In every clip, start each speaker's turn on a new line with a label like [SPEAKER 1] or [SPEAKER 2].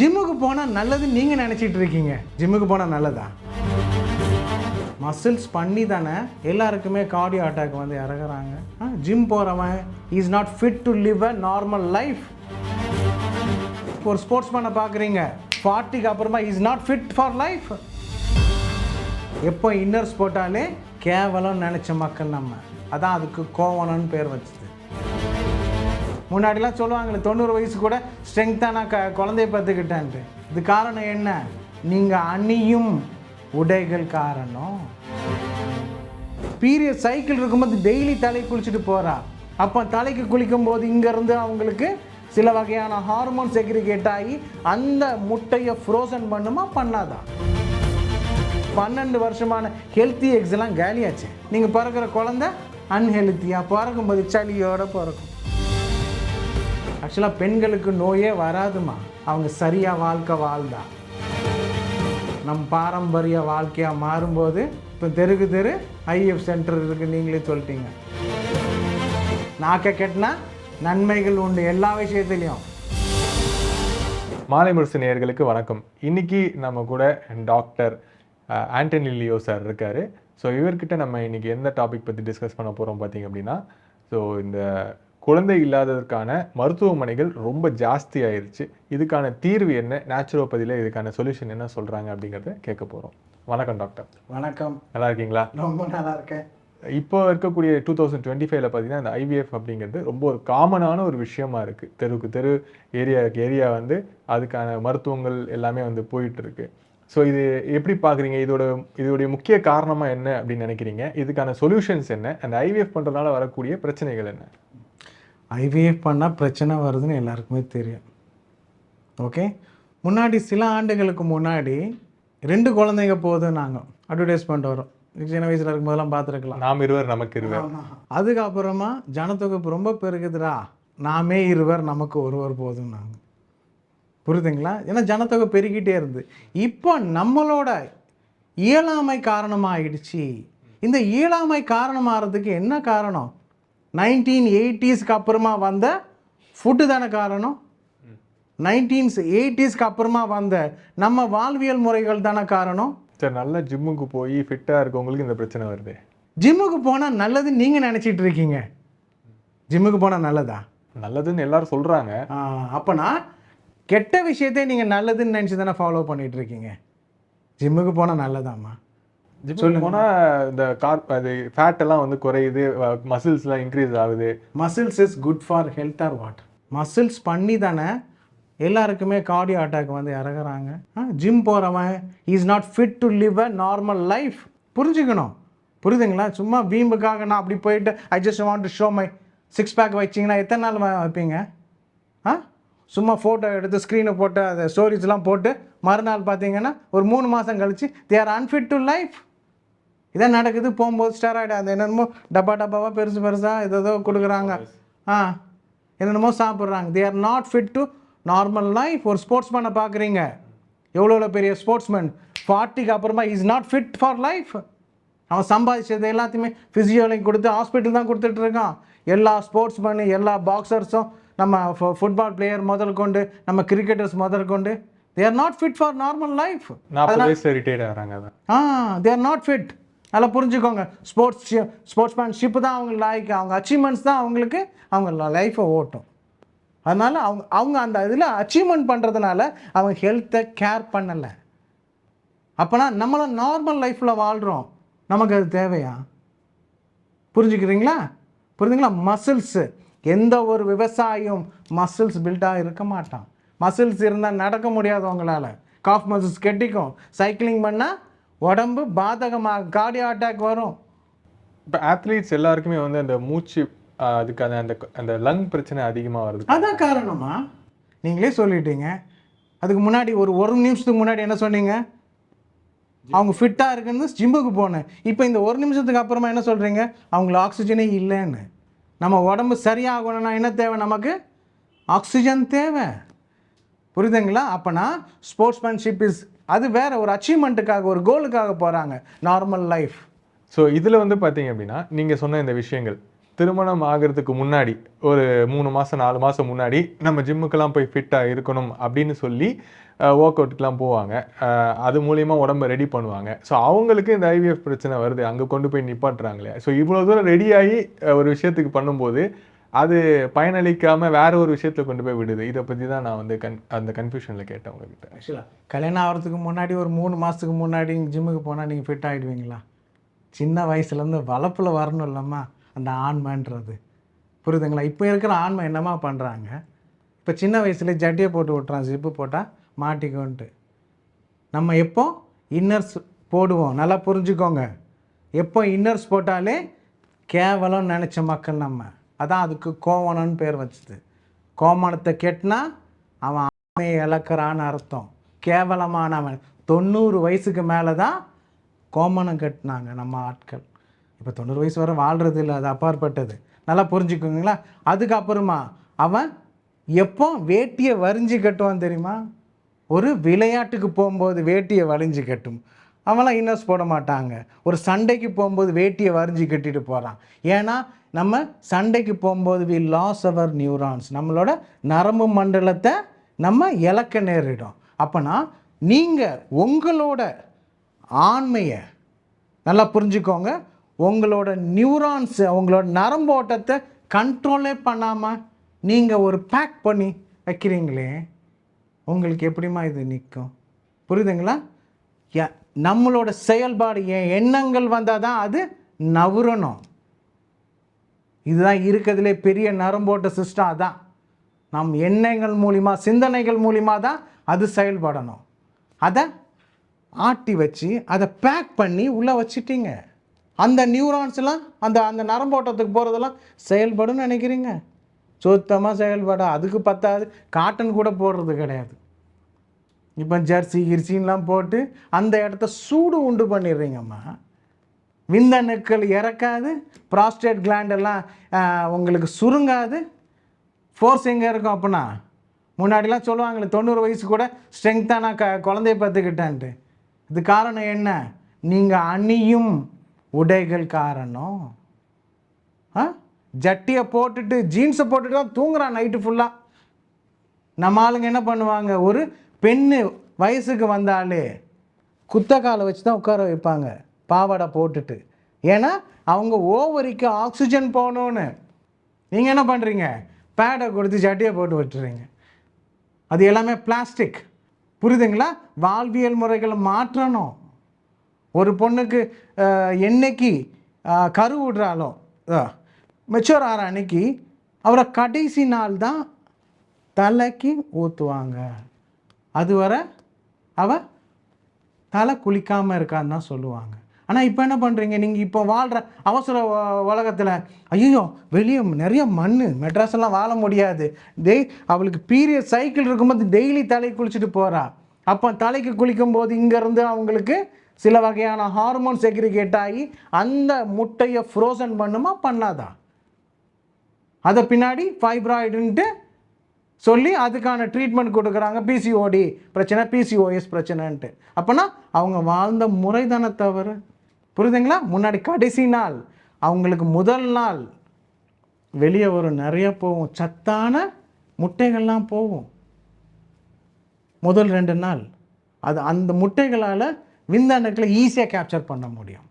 [SPEAKER 1] ஜிம்முக்கு போனால் நல்லதுன்னு நீங்கள் நினச்சிட்டு இருக்கீங்க. ஜிம்முக்கு போனால் நல்லதா? மசில்ஸ் பண்ணி தானே எல்லாருக்குமே கார்டியோ அட்டாக் வந்து இறங்குறாங்க. ஜிம் போகிறவன் is not fit to live a normal life ஒரு ஸ்போர்ட்ஸ் மேனை பார்க்குறீங்க ஃபார்ட்டிக்கு அப்புறமா is not fit for life எப்போ இன்னர்ஸ் போட்டாலே கேவலம் நினச்ச மக்கள் நம்ம. அதான் அதுக்கு கோவணம்னு பேர் வச்சு முன்னாடிலாம் சொல்லுவாங்களே தொண்ணூறு வயசு கூட ஸ்ட்ரென்த்தாக நான் க குழந்தைய பார்த்துக்கிட்டேன்ட்டு. இது காரணம் என்ன? நீங்கள் அணியும் உடைகள் காரணம். பீரியட் சைக்கிள் இருக்கும்போது டெய்லி தலை குளிச்சுட்டு போகிறா அப்போ தலைக்கு குளிக்கும் போது இங்கேருந்து அவங்களுக்கு சில வகையான ஹார்மோன் செக்ரிகேட் ஆகி அந்த முட்டையை ஃப்ரோசன் பண்ணுமா பண்ணாதான் பன்னெண்டு வருஷமான ஹெல்த்தி எக்ஸ் எல்லாம் காலியாச்சு. நீங்கள் பிறக்கிற குழந்தை அன்ஹெல்த்தியாக பிறக்கும்போது சளியோடு பிறக்கும். ஆக்சுவலாக பெண்களுக்கு நோயே வராதுமா? அவங்க சரியாக வாழ்க்கை வாழ்ந்தா. நம் பாரம்பரிய வாழ்க்கையாக மாறும்போது இப்போ தெருக்கு தெரு ஐஎஃப் சென்டர் இருக்குது நீங்களே சொல்லிட்டீங்க. நாக்க கெட்டினா நன்மைகள் உண்டு எல்லா விஷயத்துலையும்.
[SPEAKER 2] மாலை முரசு நேயர்களுக்கு வணக்கம். இன்னைக்கு நம்ம கூட doctor ah, Antony Leo sir இருக்கார். ஸோ இவர்கிட்ட நம்ம இன்னைக்கு எந்த டாபிக் பற்றி டிஸ்கஸ் பண்ண போகிறோம் பார்த்தீங்க அப்படின்னா ஸோ இந்த குழந்தை இல்லாததற்கான மருத்துவமனைகள் ரொம்ப ஜாஸ்தி ஆயிருச்சு. இதுக்கான தீர்வு என்ன? நேச்சுரோபதியில் இதுக்கான சொல்யூஷன் என்ன சொல்கிறாங்க அப்படிங்கிறத கேட்க போகிறோம் வணக்கம் டாக்டர்.
[SPEAKER 1] வணக்கம்.
[SPEAKER 2] நல்லா இருக்கீங்களா?
[SPEAKER 1] ரொம்ப நல்லா இருக்கேன்.
[SPEAKER 2] இப்போ இருக்கக்கூடிய டூ தௌசண்ட் டுவெண்ட்டி ஃபைவ்ல பார்த்தீங்கன்னா இந்த ஐவிஎஃப் அப்படிங்கிறது ரொம்ப ஒரு காமனான ஒரு விஷயமா இருக்கு. தெருவுக்கு தெரு ஏரியாவுக்கு ஏரியா வந்து அதுக்கான மருத்துவங்கள் எல்லாமே வந்து போயிட்டு இருக்கு ஸோ இது எப்படி பார்க்குறீங்க? இதோட இதோடைய முக்கிய காரணமாக என்ன அப்படின்னு நினைக்கிறீங்க? இதுக்கான சொல்யூஷன்ஸ் என்ன? அந்த ஐவிஎஃப் பண்ணுறதுனால வரக்கூடிய பிரச்சனைகள் என்ன?
[SPEAKER 1] ஐவிஎஃப் பண்ணால் பிரச்சனை வருதுன்னு எல்லாருக்குமே தெரியும். ஓகே முன்னாடி சில ஆண்டுகளுக்கு முன்னாடி ரெண்டு குழந்தைங்க போதும் நாங்கள் அட்வர்டைஸ்மெண்ட் வரும். சின்ன வயசில் இருக்கும்போதெல்லாம் பார்த்துருக்கலாம்.
[SPEAKER 2] நாம் இருவர் நமக்கு இருவர்.
[SPEAKER 1] அதுக்கப்புறமா ஜனத்தொகை ரொம்ப பெருகுதுடா. நாமே இருவர் நமக்கு ஒருவர் போதும் நாங்கள் புரியுதுங்களா? ஏன்னா ஜனத்தொகை பெருகிட்டே இருந்து. இப்போ நம்மளோட இயலாமை காரணமாகிடுச்சு இந்த இயலாமை காரணமாகிறதுக்கு என்ன காரணம்? நைன்டீன் எயிட்டிஸ்க்கு அப்புறமா வந்த ஃபுட்டு தானே காரணம்? நைன்டீன்ஸ் எயிட்டிஸ்க்கு அப்புறமா வந்த நம்ம வாழ்வியல் முறைகள் தானே காரணம்?
[SPEAKER 2] சரி நல்ல ஜிம்முக்கு போய் ஃபிட்டாக இருக்கவங்களுக்கு இந்த பிரச்சனை வருது.
[SPEAKER 1] ஜிம்முக்கு போனால் நல்லதுன்னு நீங்கள் நினச்சிட்டு இருக்கீங்க. ஜிம்முக்கு போனால் நல்லதா?
[SPEAKER 2] நல்லதுன்னு எல்லாரும் சொல்கிறாங்க
[SPEAKER 1] அப்பனா கெட்ட விஷயத்தை நீங்கள் நல்லதுன்னு நினச்சி தானே ஃபாலோ பண்ணிட்டு இருக்கீங்க. ஜிம்முக்கு போனால் நல்லதாம்மா?
[SPEAKER 2] ஜிம்முக்கு போனால் இந்த கார் அது ஃபேட் எல்லாம் வந்து குறையுது மசில்ஸ்லாம் இன்க்ரீஸ் ஆகுது.
[SPEAKER 1] Muscles is good for health or what muscles பண்ணி தானே எல்லாருக்குமே கார்டியோ அட்டாக் வந்து இறங்குறாங்க. ஜிம் போகிறவன் is not fit to live a normal life புரிஞ்சுக்கணும். புரியுதுங்களா? சும்மா வீம்புக்காக நான் அப்படி போயிட்டு I just want to show my six pack வச்சிங்கன்னா எத்தனை நாள் வைப்பீங்க? ஆ சும்மா ஃபோட்டோ எடுத்து ஸ்க்ரீனை போட்டு அதை ஸ்டோரிஸ்லாம் போட்டு மறுநாள் பார்த்தீங்கன்னா ஒரு மூணு மாதம் கழிச்சு they are unfit to life இதான் நடக்குது போகும்போது ஸ்டெராய்டு அது என்னென்னமோ டப்பா டப்பாவாக பெருசு பெருசாக ஏதோ கொடுக்குறாங்க. ஆ என்னென்னமோ சாப்பிட்றாங்க. They are not fit to normal life ஒரு ஸ்போர்ட்ஸ் மேனை பார்க்குறீங்க எவ்வளோ பெரிய ஸ்போர்ட்ஸ்மேன் ஃபார்ட்டிக்கு அப்புறமா is not fit for life அவன் சம்பாதிச்சது எல்லாத்தையுமே ஃபிசியோலையும் கொடுத்து ஹாஸ்பிட்டல் தான் கொடுத்துட்டு இருக்கான். எல்லா ஸ்போர்ட்ஸ் மேனு எல்லா பாக்ஸர்ஸும் நம்ம ஃபுட்பால் பிளேயர் முதல் கொண்டு நம்ம கிரிக்கெட்டர்ஸ் முதல் கொண்டு they are not fit for normal life
[SPEAKER 2] நாற்பது ரிட்டையர்ட் ஆகிறாங்க
[SPEAKER 1] ஆ தே ஆர் நாட் ஃபிட் நல்லா புரிஞ்சுக்கோங்க. ஸ்போர்ட்ஸ் ஸ்போர்ட்ஸ்மேன்ஷிப் தான் அவங்க லாய்க்கு அவங்க அச்சீவ்மெண்ட்ஸ் தான் அவங்களுக்கு அவங்க லைஃப்பை ஓட்டும். அதனால் அவங்க அவங்க அந்த இதில் அச்சீவ்மெண்ட் பண்ணுறதுனால அவங்க ஹெல்த்தை கேர் பண்ணலை. அப்போனா நம்மளும் நார்மல் லைஃப்பில் வாழ்கிறோம் நமக்கு அது தேவையா? புரிஞ்சுக்கிறீங்களா? புரிஞ்சுங்களா? மசில்ஸு எந்த ஒரு விவசாயியும் மசில்ஸ் பில்டாக இருக்க மாட்டான். மசில்ஸ் இருந்தால் நடக்க முடியாது உங்களால் காஃப் மசில்ஸ் கெட்டிக்கும். சைக்கிளிங் பண்ணால் உடம்பு பாதகமாக கார்டியோ அட்டாக் வரும்.
[SPEAKER 2] இப்போ ஆத்லீட்ஸ் எல்லாருக்குமே வந்து அந்த மூச்சு அதுக்கு அந்த அந்த அந்த லங் பிரச்சனை அதிகமாக வருது
[SPEAKER 1] அதான் காரணமா? நீங்களே சொல்லிட்டீங்க. அதுக்கு முன்னாடி ஒரு ஒரு நிமிஷத்துக்கு முன்னாடி என்ன சொன்னீங்க? அவங்க ஃபிட்டாக இருக்குன்னு ஜிம்முக்கு போனேன். இப்போ இந்த ஒரு நிமிஷத்துக்கு அப்புறமா என்ன சொல்கிறீங்க அவங்களுக்கு ஆக்சிஜனே இல்லைன்னு. நம்ம உடம்பு சரியாகணும்னா என்ன தேவை நமக்கு? ஆக்சிஜன் தேவை. புரியுதுங்களா? அப்போனா ஸ்போர்ட்ஸ்மேன்ஷிப் இஸ் அது வேற ஒரு அச்சீவ்மெண்ட்டுக்காக ஒரு கோலுக்காக போகிறாங்க நார்மல் லைஃப்
[SPEAKER 2] ஸோ இதில் வந்து பார்த்தீங்க அப்படின்னா நீங்கள் சொன்ன இந்த விஷயங்கள். திருமணம் ஆகிறதுக்கு முன்னாடி ஒரு மூணு மாதம் நாலு மாதம் முன்னாடி நம்ம ஜிம்முக்கெல்லாம் போய் ஃபிட்டாக இருக்கணும் அப்படின்னு சொல்லி ஒர்க் அவுட்டுக்கெலாம் போவாங்க. அது மூலயமா உடம்ப ரெடி பண்ணுவாங்க. ஸோ அவங்களுக்கு இந்த ஐவிஎஃப் பிரச்சனை வருது. அங்கே கொண்டு போய் நிப்பாட்டுறாங்களே. ஸோ இவ்வளோ தூரம் ரெடியாகி ஒரு விஷயத்துக்கு பண்ணும்போது அது பயனளிக்காமல் வேற ஒரு விஷயத்தை கொண்டு போய் விடுது. இதை பற்றி தான் நான் வந்து கன் அந்த கன்ஃபியூஷனில் கேட்டேன் உங்ககிட்ட.
[SPEAKER 1] ஆக்சுவலாக கல்யாணம் ஆகிறதுக்கு முன்னாடி ஒரு மூணு மாதத்துக்கு முன்னாடி ஜிம்முக்கு போனால் நீங்கள் ஃபிட் ஆகிடுவீங்களா சின்ன வயசுலேருந்து வளப்பில் வரணும் இல்லைம்மா அந்த ஆண்மைன்றது. புரியுதுங்களா? இப்போ இருக்கிற ஆண்மை என்னம்மா பண்ணுறாங்க இப்போ சின்ன வயசுல ஜட்டியை போட்டு விட்றான் ஜிப்பு போட்டால் மாட்டிக்கோன்ட்டு நம்ம எப்போ? இன்னர்ஸ் போடுவோம். நல்லா புரிஞ்சுக்கோங்க. எப்போ இன்னர்ஸ் போட்டாலே கேவலம் நினச்ச மக்கள் நம்ம. அதான் அதுக்கு கோவணன்னு பேர் வச்சுது. கோமணத்தை கெட்டினா அவன் ஆமையை இழக்கிறான்னு அர்த்தம். கேவலமான அவன். தொண்ணூறு வயசுக்கு மேலே தான் கோமணம் கட்டினாங்க நம்ம ஆட்கள். இப்போ தொண்ணூறு வயசு வரை வாழ்கிறது இல்லை அது அப்பாற்பட்டது. நல்லா புரிஞ்சுக்கோங்களா அதுக்கப்புறமா அவன் எப்போ வேட்டியை வரிஞ்சு கட்டுவான் தெரியுமா? ஒரு விளையாட்டுக்கு போகும்போது வேட்டியை வலிஞ்சு கட்டும். அவன்லாம் இன்னர்ஸ் போட மாட்டாங்க. ஒரு சண்டைக்கு போகும்போது வேட்டியை வரிஞ்சு கட்டிட்டு போகிறான் ஏன்னா நம்ம சண்டைக்கு போகும்போது வி லாஸ் அவர் நியூரான்ஸ் நம்மளோட நரம்பு மண்டலத்தை நம்ம இழக்க நேரிடும். அப்போனா நீங்கள் உங்களோட ஆண்மையை நல்லா புரிஞ்சுக்கோங்க. உங்களோட நியூரான்ஸ் உங்களோட நரம்பு ஓட்டத்தை கண்ட்ரோலே பண்ணாமல் நீங்கள் ஒரு பேக் பண்ணி வைக்கிறீங்களே உங்களுக்கு எப்படிம்மா இது நிற்கும்? புரியுதுங்களா? யா நம்மளோட செயல்பாடு என் எண்ணங்கள் வந்தால் தான் அது நவுறணும் இதுதான் இருக்கிறதுலே பெரிய நரம்போட்ட சிஸ்டம் அதான். நம் எண்ணங்கள் மூலிமா சிந்தனைகள் மூலிமா தான் அது செயல்படணும். அதை ஆட்டி வச்சு அதை பேக் பண்ணி உள்ளே வச்சிட்டீங்க. அந்த நியூரான்ஸ்லாம் அந்த அந்த நரம்போட்டத்துக்கு போகிறதெல்லாம் செயல்படும் நினைக்கிறீங்க. சுத்தமாக செயல்பட அதுக்கு பத்தாது. காட்டன் கூட போடுறது கிடையாது. இப்போ ஜெர்சி கிர்சின்லாம் போட்டு அந்த இடத்த சூடு உண்டு பண்ணிடுறீங்கம்மா. விந்தணுக்கள் இறக்காது ப்ராஸ்டேட் கிளாண்டெல்லாம் எல்லாம் உங்களுக்கு சுருங்காது. ஃபோர்ஸ் எங்கே இருக்கும் அப்படின்னா முன்னாடிலாம் சொல்லுவாங்களே தொண்ணூறு வயசு கூட ஸ்ட்ரெங்க்த்தாக நான் க குழந்தைய பார்த்துக்கிட்டேன்ட்டு. இது காரணம் என்ன? நீங்கள் அணியும் உடைகள் காரணம். ஆ? ஜட்டியை போட்டுட்டு ஜீன்ஸை போட்டுட்டு தான் தூங்குறான் நைட்டு ஃபுல்லாக நம்ம ஆளுங்க என்ன பண்ணுவாங்க? ஒரு பெண்ணு வயசுக்கு வந்தாலே குத்தக்காலை வச்சு தான் உட்கார வைப்பாங்க. பாவாடை போட்டுட்டு. ஏன்னா அவங்க ஓவரிக்கு ஆக்சிஜன் போகணுன்னு நீங்கள் என்ன பண்ணுறீங்க பேடை கொடுத்து ஜட்டியை போட்டு விட்டுறீங்க. அது எல்லாமே பிளாஸ்டிக். புரியுதுங்களா? வாழ்வியல் முறைகளை மாற்றணும். ஒரு பொண்ணுக்கு என்னைக்கு கரு விடுறாலோ மெச்சூர் ஆகிற அன்னைக்கு அவரை கடைசி நாள் தான் தலைக்கு ஊற்றுவாங்க அதுவரை அவ தலை குளிக்காமல் இருக்கான்னு தான் சொல்லுவாங்க. ஆனால் இப்போ என்ன பண்ணுறீங்க நீங்கள் இப்போ வாழ்கிற அவசர உலகத்தில் ஐயோ வெளியே நிறைய மண் மெட்ராஸெல்லாம் வாழ முடியாது. டெய் அவளுக்கு பீரியட் சைக்கிள் இருக்கும்போது டெய்லி தலை குளிச்சுட்டு போகிறா அப்போ தலைக்கு குளிக்கும்போது இங்கேருந்து அவங்களுக்கு சில வகையான ஹார்மோன் செக்ரிகேட் ஆகி அந்த முட்டையை ஃப்ரோசன் பண்ணுமா பண்ணாதா? அதை பின்னாடி ஃபைப்ராய்டுன்ட்டு சொல்லி அதுக்கான ட்ரீட்மெண்ட் கொடுக்குறாங்க. பிசிஓடி பிரச்சனை பிசிஓஎஸ் பிரச்சனைன்ட்டு. அப்போனா அவங்க வாழ்ந்த முறை தானே தவறு? புரியுதுங்களா? முன்னாடி கடைசி நாள். அவங்களுக்கு முதல் நாள். வெளியே வரும் நிறைய போகும். சத்தான முட்டைகள்லாம் போகும். முதல் ரெண்டு நாள். அது அந்த முட்டைகளால் விந்தணுக்களை ஈஸியாக கேப்சர் பண்ண முடியும்.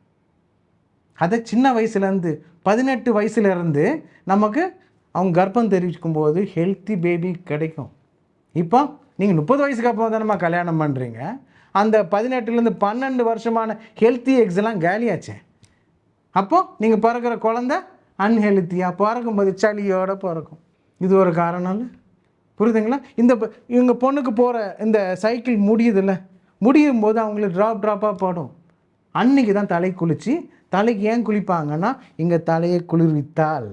[SPEAKER 1] அதை சின்ன வயசுலேருந்து பதினெட்டு வயசுலேருந்து நமக்கு அவங்க கர்ப்பம் தெரிவிக்கும் போது ஹெல்த்தி பேபி கிடைக்கும். இப்போ நீங்கள் முப்பது வயசுக்கு அப்புறம் தானம்மா கல்யாணம் பண்ணுறீங்க அந்த பதினெட்டுலேருந்து பன்னெண்டு வருஷமான ஹெல்த்தி எக்ஸ் எல்லாம் காலியாச்சே. அப்போது நீங்கள் பிறக்கிற குழந்த அன்ஹெல்த்தியாக பிறக்கும்போது சளியோடு பிறக்கும். இது ஒரு காரணம் இல்லை? புரியுதுங்களா? இந்த இவங்க பொண்ணுக்கு போகிற இந்த சைக்கிள் முடியுதுல்ல? முடியும் போது அவங்களுக்கு ட்ராப் ட்ராப்பாக போடும். அன்னைக்கு தான் தலை குளித்து தலைக்கு ஏன் குளிப்பாங்கன்னா இங்கே தலையை குளிர்வித்தால்.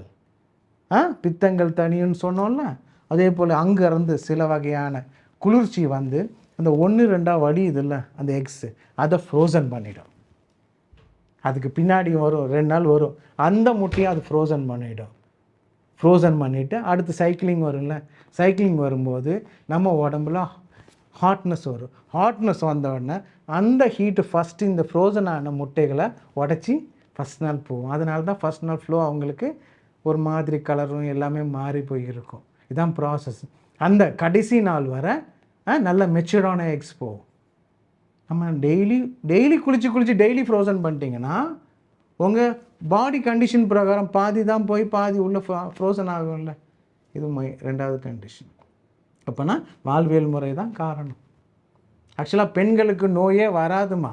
[SPEAKER 1] பித்தங்கள் தனியுன்னு சொன்னோம்ல? அதே போல் அங்கேருந்து சில வகையான குளிர்ச்சி வந்து அந்த ஒன்று ரெண்டாக வடியுதுல்ல அந்த எக்ஸு அதை ஃப்ரோசன் பண்ணிடும். அதுக்கு பின்னாடி வரும் ரெண்டு நாள் வரும். அந்த முட்டையை அது ஃப்ரோசன் பண்ணிடும். ஃப்ரோசன் பண்ணிவிட்டு அடுத்து சைக்கிளிங் வரும்ல? சைக்கிளிங் வரும்போது நம்ம உடம்புல ஹாட்னஸ் வரும். ஹாட்னஸ் வந்த உடனே அந்த ஹீட்டு ஃபஸ்ட்டு இந்த ஃப்ரோசன் ஆன முட்டைகளை உடச்சி ஃபஸ்ட் நாள் போகும். அதனால தான் ஃபஸ்ட் நாள் ஃப்ளோ அவங்களுக்கு ஒரு மாதிரி கலரும் எல்லாமே மாறி போயிருக்கும். இதுதான் ப்ராசஸ் அந்த கடைசி நாள் வர ஆ, நல்ல மெச்சூர்டான எக்ஸ் போகும் நம்ம டெய்லி டெய்லி குளித்து குளித்து டெய்லி ஃப்ரோசன் பண்ணிட்டீங்கன்னா உங்கள் பாடி கண்டிஷன் பிரகாரம் பாதி தான் போய் பாதி உள்ளே ஃப்ரோசன் ஆகும்ல. இது மொய் ரெண்டாவது கண்டிஷன் அப்போனா வாழ்வியல் முறை தான் காரணம். ஆக்சுவலாக பெண்களுக்கு நோயே வராதுமா?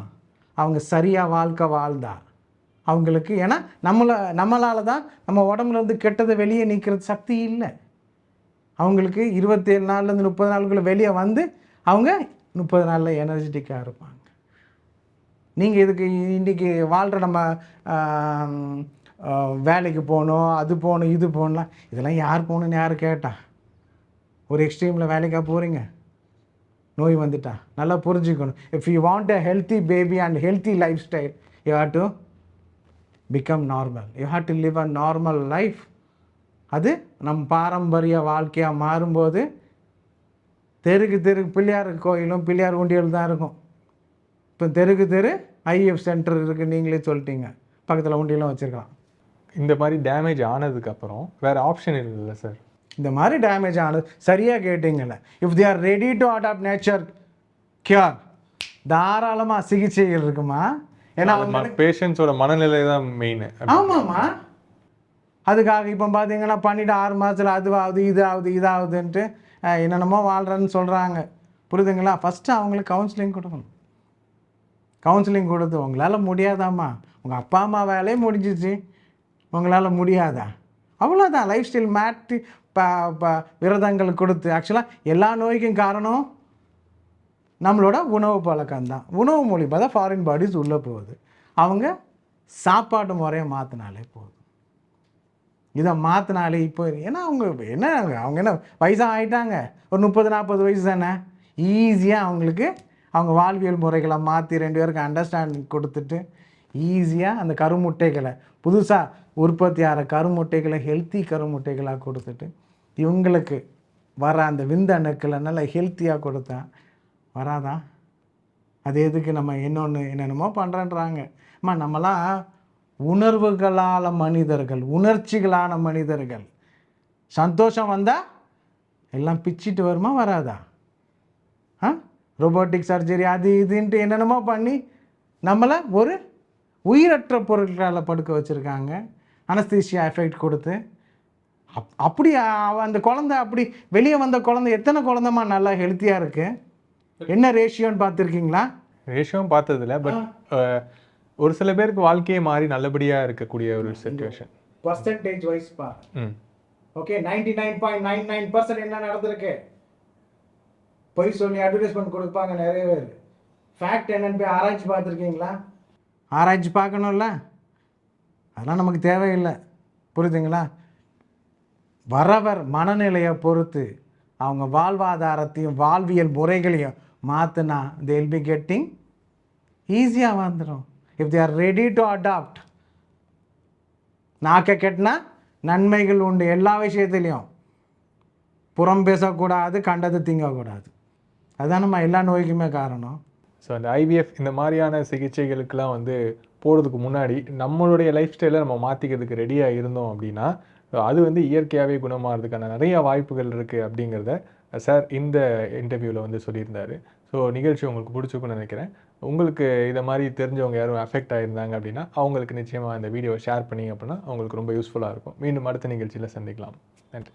[SPEAKER 1] அவங்க சரியாக வாழ்க்கை வாழ்ந்தா. அவங்களுக்கு. ஏன்னா நம்மளை நம்மளால் தான் நம்ம உடம்புலேருந்து கெட்டதை வெளியே நிற்கிறது சக்தி இல்லை. அவங்களுக்கு இருபத்தேழு நாள்லேருந்து முப்பது நாளுக்குள்ளே வெளியே வந்து அவங்க முப்பது நாளில் எனர்ஜெட்டிக்காக இருப்பாங்க. நீங்கள் இதுக்கு இன்றைக்கி வாழ்கிற நம்ம வேலைக்கு போகணும் அது போகணும் இது போகணும்லாம் இதெல்லாம் யார் போகணுன்னு யார் கேட்டா? ஒரு எக்ஸ்ட்ரீமில் வேலைக்காக போகிறீங்க நோய் வந்துட்டா? நல்லா புரிஞ்சுக்கணும். If you want a healthy baby and healthy lifestyle you have to become normal you have to live a normal life அது நம் பாரம்பரிய வாழ்க்கையாக மாறும்போது தெருக்கு தெரு பிள்ளையார் கோயிலும் பிள்ளையார் உண்டியல் தான் இருக்கும். இப்போ தெருக்கு தெரு ஐஎஃப் சென்டர் இருக்குது நீங்களே சொல்லிட்டீங்க. பக்கத்தில் உண்டியலும் வச்சுருக்கலாம்.
[SPEAKER 2] இந்த மாதிரி டேமேஜ் ஆனதுக்கு அப்புறம் வேற ஆப்ஷன் இல்லைல்ல சார்
[SPEAKER 1] இந்த மாதிரி டேமேஜ் ஆனது சரியாக கேட்டிங்கல்ல. If they are ready to adapt nature cure தாராளமாக சிகிச்சைகள் இருக்குமா? ஏன்னா
[SPEAKER 2] பேஷண்ட்ஸோட மனநிலை தான் மெயின்
[SPEAKER 1] ஆமாம்மா. அதுக்காக இப்போ பார்த்தீங்கன்னா பண்ணிட்டு ஆறு மாதத்தில் அது ஆகுது இது ஆகுது இது ஆகுதுன்ட்டு அஹ், என்னென்னமோ வாழ்கிறேன்னு சொல்கிறாங்க புரியுதுங்களா? ஃபஸ்ட்டு அவங்களுக்கு கவுன்சிலிங் கொடுக்கணும். கவுன்சிலிங் கொடுத்து உங்களால் முடியாதாம்மா. உங்கள் அப்பா அம்மா வேலையே முடிஞ்சிச்சு. உங்களால் முடியாதா? அவ்வளோதான் லைஃப் ஸ்டைல் ப விரதங்கள் கொடுத்து ஆக்சுவலாக எல்லா நோய்க்கும் காரணம் நம்மளோட உணவு பழக்கம் தான் உணவு மூலிமா தான் ஃபாரின் பாடிஸ் உள்ளே போகுது. அவங்க சாப்பாட்டு முறையை மாற்றினாலே போதும். இதை மாற்றினாலே இப்போ ஏன்னா அவங்க என்ன அவங்க என்ன வயசாக ஆகிட்டாங்க ஒரு முப்பது நாற்பது வயசு தானே. ஈஸியாக அவங்களுக்கு அவங்க வாழ்வியல் முறைகளை மாற்றி ரெண்டு பேருக்கு அண்டர்ஸ்டாண்டிங் கொடுத்துட்டு ஈஸியாக அந்த கருமுட்டைகளை புதுசாக உற்பத்தி ஆகிற கருமுட்டைகளை ஹெல்த்தி கருமுட்டைகளாக கொடுத்துட்டு இவங்களுக்கு வர அந்த விந்தணுக்களை நல்லா ஹெல்த்தியாக கொடுத்தேன் வராதா? அது எதுக்கு நம்ம இன்னொன்று என்னென்னமோ பண்ணுறேன்றாங்க அம்மா நம்மலாம் உணர்வுகளால் மனிதர்கள் உணர்ச்சிகளான மனிதர்கள். சந்தோஷம் வந்தால் எல்லாம் பிச்சிட்டு வருமா வராதா? ஆ? ரோபோட்டிக் சர்ஜரி அது இதுன்ட்டு என்னென்னமோ பண்ணி நம்மளை ஒரு உயிரற்ற பொருட்களால் படுக்க வச்சுருக்காங்க. அனஸ்தீசியா எஃபெக்ட் கொடுத்து. அப் அப்படி அந்த குழந்தை அப்படி வெளியே வந்த குழந்தை எத்தனை குழந்தைமா நல்லா ஹெல்த்தியாக இருக்குது என்ன ரேஷியோன்னு பார்த்துருக்கீங்களா?
[SPEAKER 2] ரேஷியோவும் பார்த்ததில்ல பட் ஒரு சில பேருக்கு வாழ்க்கையே மாறி நல்லபடியா இருக்கக்கூடிய ஒரு சுச்சுவேஷன்
[SPEAKER 1] பர்சன்டேஜ் வைஸ் பா okay ninety nine point nine nine percent என்ன நடந்திருக்கு? பொய் சொல்லி அட்வர்டைஸ்மெண்ட் கொடுப்பாங்க நிறைய பேர். ஃபேக்ட் என்னன்னு போய் ஆராய்ச்சி பார்த்துருக்கீங்களா? ஆராய்ச்சி பார்க்கணும்ல. அதெல்லாம் நமக்கு தேவையில்லை. புரியுதுங்களா? வரவர் மனநிலையை பொறுத்து அவங்க வாழ்வாதாரத்தையும் வாழ்வியல் முறைகளையும் மாற்றினா they'll பி கெட்டிங் ஈஸியாக வந்துடும் if they are ready to adapt நாக்கை கெட்டினா நன்மைகள் உண்டு எல்லா விஷயத்துலையும். புறம் பேசக்கூடாது கண்டது திங்கக்கூடாது. அதுதான் நம்ம எல்லா நோய்க்குமே காரணம்.
[SPEAKER 2] ஸோ அந்த ஐவிஎஃப் இந்த மாதிரியான சிகிச்சைகளுக்கெல்லாம் வந்து போகிறதுக்கு முன்னாடி நம்மளுடைய லைஃப் ஸ்டைலை நம்ம மாற்றிக்கிறதுக்கு ரெடியாக இருந்தோம் அப்படின்னா அது வந்து இயற்கையாகவே குணமாகிறதுக்கான நிறைய வாய்ப்புகள் இருக்குது அப்படிங்கிறத சார் இந்த இன்டர்வியூவில் வந்து சொல்லியிருந்தார். ஸோ நிகழ்ச்சி உங்களுக்கு பிடிச்சிருக்குன்னு நினைக்கிறேன். உங்களுக்கு இதை மாதிரி தெரிஞ்சவங்க யாரும் அஃபெக்ட் ஆகியிருந்தாங்க அப்படின்னா அவங்களுக்கு நிச்சயமாக இந்த வீடியோவை ஷேர் பண்ணிங்க அப்படின்னா அவங்களுக்கு ரொம்ப யூஸ்ஃபுல்லாக இருக்கும். மீண்டும் அடுத்த நிகழ்ச்சியில் சந்திக்கலாம். நன்றி.